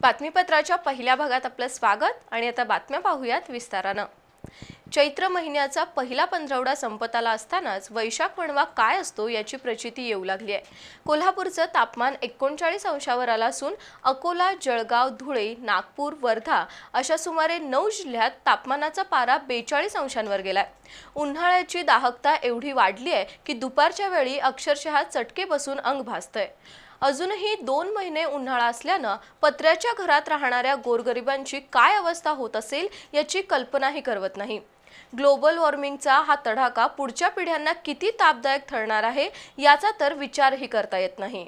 बातमीपत्राच्या पहिल्या भागात आपलं स्वागत. आणि आता बातम्या पाहूयात विस्तारानं. चैत्र महिन्याचा पहिला पंधरवडा संपत आला असतानाच वैशाख म्हणवा काय असतो याची प्रचिती येऊ लागली आहे. कोल्हापूरचं तापमान एकोणचाळीस अंशावर आलं असून अकोला जळगाव धुळे नागपूर वर्धा अशा सुमारे नऊ जिल्ह्यात तापमानाचा पारा बेचाळीस अंशांवर गेलाय. उन्हाळ्याची दाहकता एवढी वाढली आहे की दुपारच्या वेळी अक्षरशः चटके बसून अंग भासतंय. अजूनही दोन महिने उन्हाळा असल्यानं पत्र्याच्या घरात राहणाऱ्या गोरगरिबांची काय अवस्था होत असेल याची कल्पनाही करवत नाही. ग्लोबल वॉर्मिंगचा हा तडाखा पुढच्या पिढ्यांना किती तापदायक ठरणार आहे याचा तर विचारही करता येत नाही.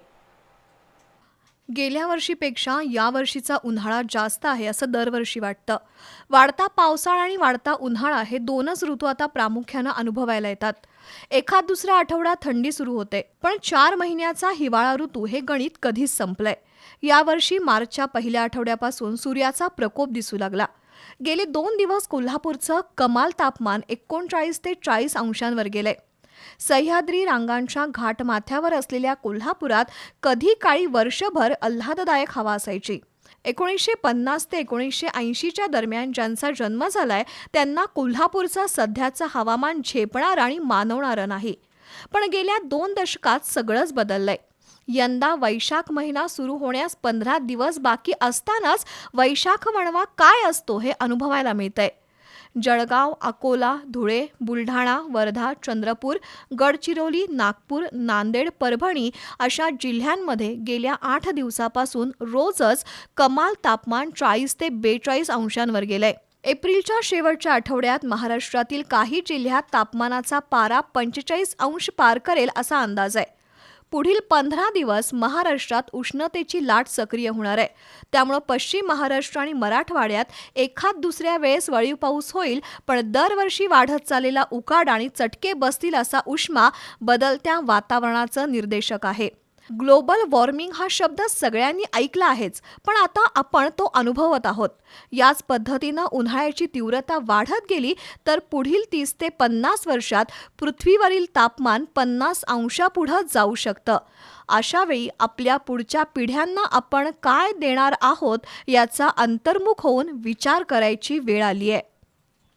गेल्या वर्षीपेक्षा यावर्षीचा उन्हाळा जास्त आहे असं दरवर्षी वाटतं. वाढता पावसाळा आणि वाढता उन्हाळा हे दोनच ऋतू आता प्रामुख्यानं अनुभवायला येतात. एखाद दुसरा आठवडा थंडी सुरू होते पण चार महिन्याचा हिवाळा ऋतू हे गणित कधीच संपलंय. यावर्षी मार्चच्या पहिल्या आठवड्यापासून सूर्याचा प्रकोप दिसू लागला. गेले दोन दिवस कोल्हापूरचं कमाल तापमान एकोणचाळीस ते चाळीस अंशांवर गेलंय. सह्याद्री रांगांच्या घाटमाथ्यावर असलेल्या कोल्हापुरात कधी काळी वर्षभर आल्हाददायक हवा असायची. एकोणीसशे पन्नास ते एकोणीसशे ऐंशीच्या दरम्यान ज्यांचा जन्म झालाय त्यांना कोल्हापूरचं सध्याचं हवामान झेपणार आणि मानवणारं नाही. पण गेल्या दोन दशकात सगळंच बदललंय. यंदा वैशाख महिना सुरू होण्यास पंधरा दिवस बाकी असतानाच वैशाख म्हणवा काय असतो हे अनुभवायला मिळतंय. जळगाव अकोला धुळे बुलढाणा वर्धा चंद्रपूर गडचिरोली नागपूर नांदेड परभणी अशा जिल्ह्यांमध्ये गेल्या आठ दिवसापासून रोजच कमाल तापमान चाळीस ते बेचाळीस अंशांवर गेलंय. एप्रिलच्या शेवटच्या आठवड्यात महाराष्ट्रातील काही जिल्ह्यात तापमानाचा पारा पंचेचाळीस अंश पार करेल असा अंदाज आहे. पुढील पंधरा दिवस महाराष्ट्रात उष्णतेची लाट सक्रिय होणार आहे. त्यामुळं पश्चिम महाराष्ट्र आणि मराठवाड्यात एखाद दुसऱ्या वेळेस वळीव पाऊस होईल पण दरवर्षी वाढत चाललेला उकाड आणि चटके बसतील असा उष्मा बदलत्या वातावरणाचं निर्देशक आहे. ग्लोबल वॉर्मिंग हा शब्द सगळ्यांनी ऐकला आहेच पण आता आपण तो अनुभवत आहोत. याच पद्धतीनं उन्हाळ्याची तीव्रता वाढत गेली तर पुढील तीस ते पन्नास वर्षात पृथ्वीवरील तापमान पन्नास अंशापुढं जाऊ शकतं. अशावेळी आपल्या पुढच्या पिढ्यांना आपण काय देणार आहोत याचा अंतर्मुख होऊन विचार करायची वेळ आली आहे